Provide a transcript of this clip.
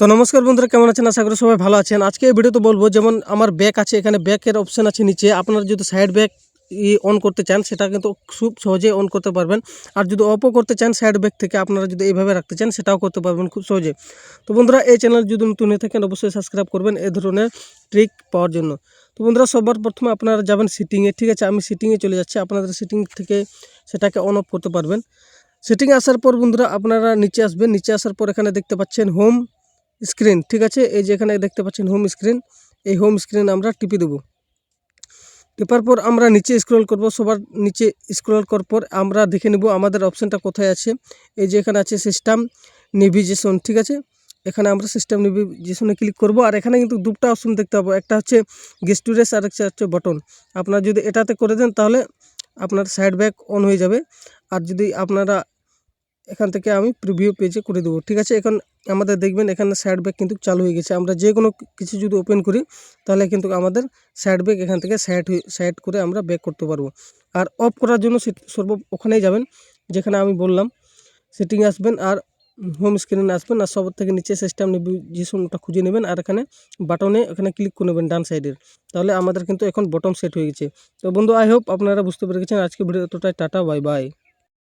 তো নমস্কার বন্ধুরা, কেমন আছেন? আশা করি সবাই ভালো আছেন। আজকে এই ভিডিওতে বলব, যেমন আমার ব্যাক আছে, এখানে ব্যাকের অপশন আছে নিচে। আপনারা যদি সাইড ব্যাক ই অন করতে চান, সেটা কিন্তু খুব সহজে অন করতে পারবেন। আর যদি অপও করতে চান সাইড ব্যাক থেকে, আপনারা যদি এইভাবে রাখতে চান, সেটাও করতে পারবেন খুব সহজে। তো বন্ধুরা, এই চ্যানেল যদি নতুন হয়ে থাকেন, অবশ্যই সাবস্ক্রাইব করবেন এই ধরনের ট্রিক পাওয়ার জন্য। তো বন্ধুরা, সবার প্রথমে আপনারা যাবেন সিটিংয়ে ঠিক আছে? আমি সিটিংয়ে চলে যাচ্ছি। আপনাদের সিটিং থেকে সেটাকে অন অফ করতে পারবেন। সেটিং আসার পর বন্ধুরা, আপনারা নিচে আসবেন। নিচে আসার পর এখানে দেখতে পাচ্ছেন হোম স্ক্রিন, ঠিক আছে? এই যে এখানে দেখতে পাচ্ছেন হোম স্ক্রিন এই হোম স্ক্রিন আমরা টিপে দেবো। টিপার পর আমরা নিচে স্ক্রল করব, সবার নিচে স্ক্রল করার পর আমরা দেখে নেব আমাদের অপশানটা কোথায় আছে। এই যে এখানে আছে সিস্টেম নেভিগেশন ঠিক আছে? এখানে আমরা সিস্টেম নেভিগেশনে ক্লিক করব, আর এখানে কিন্তু দুটা অপশন দেখতে পাবো। একটা হচ্ছে গেস্টুরেস আর একটা হচ্ছে বটন আপনারা যদি এটাতে করে দেন তাহলে আপনার সাইড ব্যাক অন হয়ে যাবে। আর যদি আপনারা এখান থেকে আমি প্রিভিউ পেজে করে দেবো, ঠিক আছে? এখন আমাদের দেখবেন এখানে সাইড ব্যাক কিন্তু চালু হয়ে গেছে। আমরা যে কোনো কিছু যদি ওপেন করি, তাহলে কিন্তু আমাদের সাইড ব্যাক এখান থেকে সাইড সাইড করে আমরা ব্যাক করতে পারব। আর অফ করার জন্য সর্ব, ওখানেই যাবেন, যেখানে আমি বললাম সেটিং আসবেন আর হোম স্ক্রিনে আসবেন আর সব থেকে নিচে সিস্টেম নেভিগেশনটা খুঁজে নেবেন আর এখানে বাটনে এখানে ক্লিক করে নেবেন ডান সাইডের তাহলে আমাদের কিন্তু এখন বটম সেট হয়ে গেছে। তো বন্ধু আই হোপ আপনারা বুঝতে পেরে গেছেন। আজকে ভিডিও এতটাই, টাটা বাই বাই